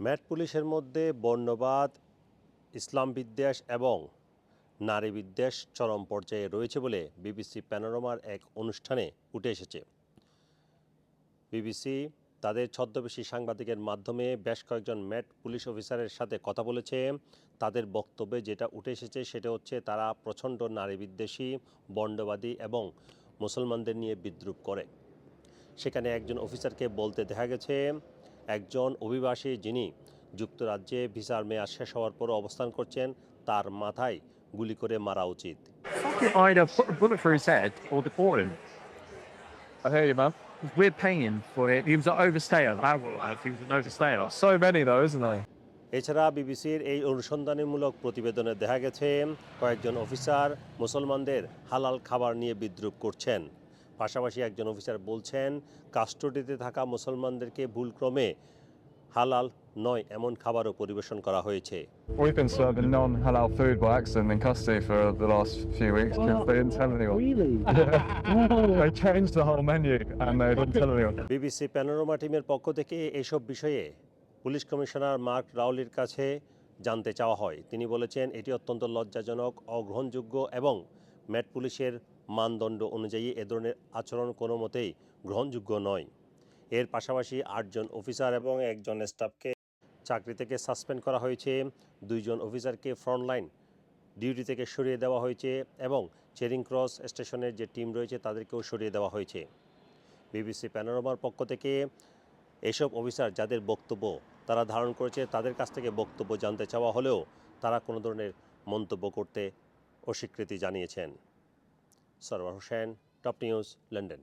Mat পুলিশের মধ্যে বর্ণবাদ, ইসলাম বিদ্বেষ এবং নারী বিদ্বেষ চরম পর্যায়ে রয়েছে বলে বিবিসি প্যানোরামার এক অনুষ্ঠানে উঠে এসেছে। বিবিসি তাদের ছদ্মবেশী সাংবাদিকের মাধ্যমে বেশ কয়েকজন ম্যাট পুলিশ অফিসারের সাথে কথা বলেছে। তাদের বক্তব্যে যেটা উঠে এসেছে সেটা হচ্ছে তারা প্রচণ্ড নারী বিদ্বেষী, বর্ণবাদী এবং মুসলমানদের নিয়ে বিদ্রুপ করে। সেখানে একজন অফিসারকে বলতে দেখা গেছে একজন অভিবাসী যিনি যুক্তরাজ্যে ভিসার মেয়াদ শেষ হওয়ার পর অবস্থান করছেন তার মাথায় গুলি করে মারা উচিত। এছাড়া বিবিসির এই অনুসন্ধানীমূলক প্রতিবেদনে দেখা গেছে কয়েকজন অফিসার মুসলমানদের হালাল খাবার নিয়ে বিদ্রুপ করছেন। পাশাপাশি একজন অফিসার বলছেন কাস্টডিতে থাকা মুসলমানদেরকে ভুলক্রমে হালাল নয় এমন খাবারও পরিবেশন করা হয়েছে। বিবিসি প্যানোরোমা টিমের পক্ষ থেকে এসব বিষয়ে পুলিশ কমিশনার মার্ক রাউলির কাছে জানতে চাওয়া হয়। তিনি বলেছেন এটি অত্যন্ত লজ্জাজনক অগ্রহণযোগ্য এবং ম্যাট পুলিশের মানদণ্ড অনুযায়ী এ ধরনের আচরণ কোনো মতেই গ্রহণযোগ্য নয়। এর পাশাপাশি আটজন অফিসার এবং একজন স্টাফকে চাকরি থেকে সাসপেন্ড করা হয়েছে। দুইজন অফিসারকে ফ্রন্টলাইন ডিউটি থেকে সরিয়ে দেওয়া হয়েছে এবং চেরিং ক্রস স্টেশনের যে টিম রয়েছে তাদেরকেও সরিয়ে দেওয়া হয়েছে। বিবিসি প্যানোরামার পক্ষ থেকে এসব অফিসার যাদের বক্তব্য তারা ধারণ করেছে তাদের কাছ থেকে বক্তব্য জানতে চাওয়া হলেও তারা কোনো ধরনের মন্তব্য করতে অস্বীকৃতি জানিয়েছেন। Sarwar Hossain top news London.